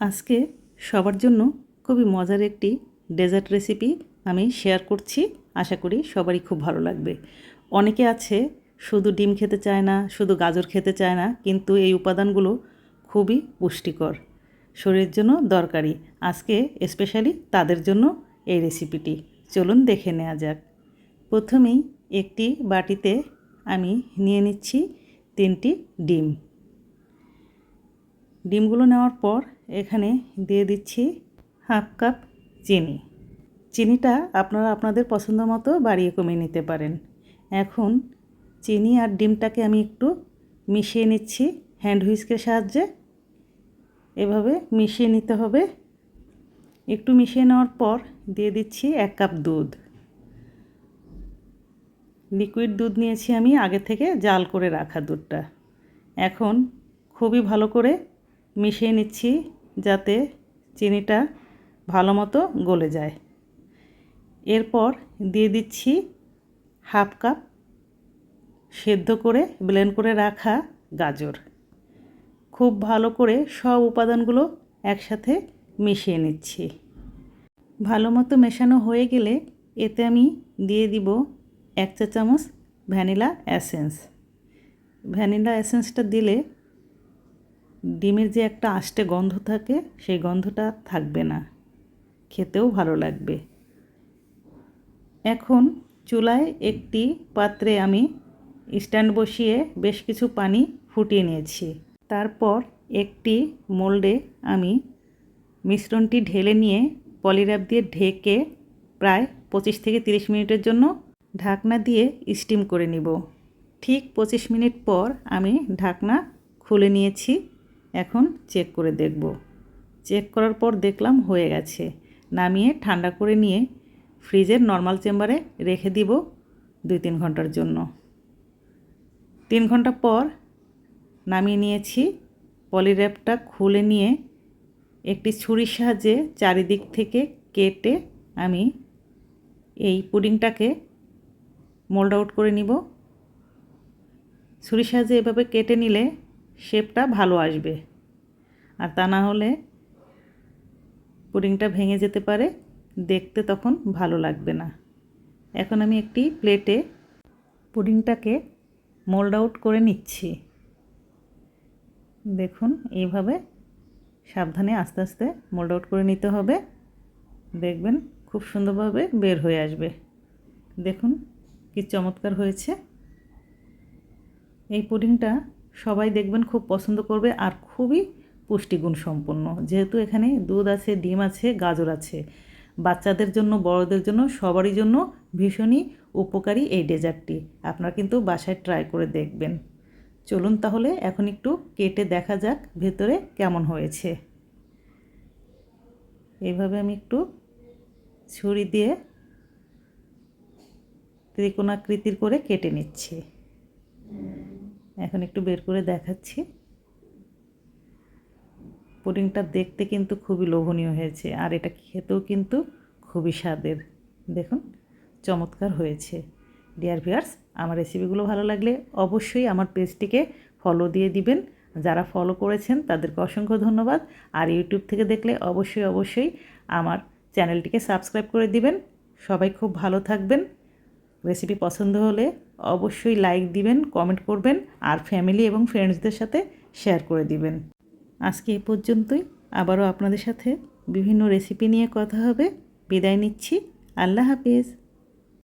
আজকে সবার জন্য খুবই মজার একটি ডেজার্ট রেসিপি আমি শেয়ার করছি। আশা করি সবারই খুব ভালো লাগবে। অনেকে আছে, শুধু ডিম খেতে চায় না, শুধু গাজর খেতে চায় না, কিন্তু এই উপাদানগুলো খুবই পুষ্টিকর, শরীরের জন্য দরকারি। আজকে স্পেশালি তাদের জন্য এই রেসিপিটি। চলুন দেখে নেওয়া যাক। প্রথমেই একটি বাটিতে আমি নিয়ে নিচ্ছি তিনটি ডিম। ডিমগুলো নেওয়ার পর এখানে দিয়ে দিচ্ছি হাফ কাপ চিনি। চিনিটা আপনারা আপনাদের পছন্দ মতো বাড়িয়ে কমিয়ে নিতে পারেন। এখন চিনি আর ডিমটাকে আমি একটু মিশিয়ে নিচ্ছি হ্যান্ড হুইস্কের সাহায্যে। এভাবে মিশিয়ে নিতে হবে। একটু মিশিয়ে নেওয়ার পর দিয়ে দিচ্ছি এক কাপ দুধ। লিকুইড দুধ নিয়েছি আমি আগে থেকে জাল করে রাখা দুধটা। এখন খুবই ভালো করে মিশিয়ে নিচ্ছি যাতে চিনিটা ভালো মতো গলে যায়। এরপর দিয়ে দিচ্ছি হাফ কাপ সেদ্ধ করে, ব্লেন্ড করে রাখা গাজর। খুব ভালো করে সব উপাদানগুলো একসাথে মিশিয়ে নিচ্ছি। ভালো মতো মেশানো হয়ে গেলে এতে আমি দিয়ে দিব এক চা চামচ ভ্যানিলা অ্যাসেন্স ভ্যানিলা অ্যাসেন্সটা দিলে ডিমের যে একটা আষ্টে গন্ধ থাকে, সেই গন্ধটা থাকবে না। খেতেও ভালো লাগবে। এখন চুলায় একটি পাত্রে আমি স্ট্যান্ড বসিয়ে বেশ কিছু পানি ফুটিয়ে নিয়েছি। তারপর একটি মোল্ডে আমি মিশ্রণটি ঢেলে নিয়ে পলিরাপ দিয়ে ঢেকে প্রায় পঁচিশ থেকে তিরিশ মিনিটের জন্য ঢাকনা দিয়ে স্টিম করে নিব। ঠিক পঁচিশ মিনিট পর আমি ঢাকনা খুলে নিয়েছি। এখন চেক করে দেখব। চেক করার পর দেখলাম হয়ে গেছে। নামিয়ে ঠান্ডা করে নিয়ে ফ্রিজের নর্মাল চেম্বারে রেখে দিব দুই তিন ঘণ্টার জন্য। তিন ঘণ্টা পর নামিয়ে নিয়েছি। পলির্যাপটা খুলে নিয়ে একটি ছুরির সাহায্যে চারিদিক থেকে কেটে আমি এই পুডিংটাকে মোল্ড আউট করে নিব। ছুরির সাহায্যে এভাবে কেটে নিলে শেপটা ভালো আসবে। আর তা না হলে পুডিংটা ভেঙে যেতে পারে, দেখতে তখন ভালো লাগবে না। এখন আমি একটি প্লেটে পুডিংটাকে মোল্ড আউট করে নিচ্ছি। দেখুন, এইভাবে সাবধানে আস্তে আস্তে মোল্ড আউট করে নিতে হবে। দেখবেন খুব সুন্দরভাবে বের হয়ে আসবে। দেখুন কি চমৎকার হয়েছে। এই পুডিংটা সবাই দেখবেন খুব পছন্দ করবে আর খুবই পুষ্টিগুণ সম্পন্ন। যেহেতু এখানে দুধ আছে, ডিম আছে, গাজর আছে। বাচ্চাদের জন্য, বড়দের জন্য, সবারই জন্য ভীষণই উপকারী এই ডেজার্টটি। আপনারা কিন্তু বাসায় ট্রাই করে দেখবেন। চলুন তাহলে এখন একটু কেটে দেখা যাক ভেতরে কেমন হয়েছে। এইভাবে আমি একটু ছুরি দিয়ে ত্রিকোণাকৃতির করে কেটে নিচ্ছি। এখন একটু বের করে দেখাচ্ছি। পুডিংটা দেখতে কিন্তু খুবই লোভনীয় হয়েছে। আর এটা খেতেও কিন্তু খুবই স্বাদের। দেখুন, চমৎকার হয়েছে। ডিয়ার ভিয়ার্স আমার রেসিপিগুলো ভালো লাগলে অবশ্যই আমার পেজটিকে ফলো দিয়ে দিবেন। যারা ফলো করেছেন, তাদেরকে অসংখ্য ধন্যবাদ। আর ইউটিউব থেকে দেখলে অবশ্যই অবশ্যই আমার চ্যানেলটিকে সাবস্ক্রাইব করে দিবেন। সবাই খুব ভালো থাকবেন। রেসিপি পছন্দ হলে অবশ্যই লাইক দিবেন কমেন্ট করবেন। আর ফ্যামিলি এবং ফ্রেন্ডসদের সাথে শেয়ার করে দিবেন। আজকে এ পর্যন্তই। আবারও আপনাদের সাথে বিভিন্ন রেসিপি নিয়ে কথা হবে। বিদায় নিচ্ছি। আল্লাহ হাফিজ।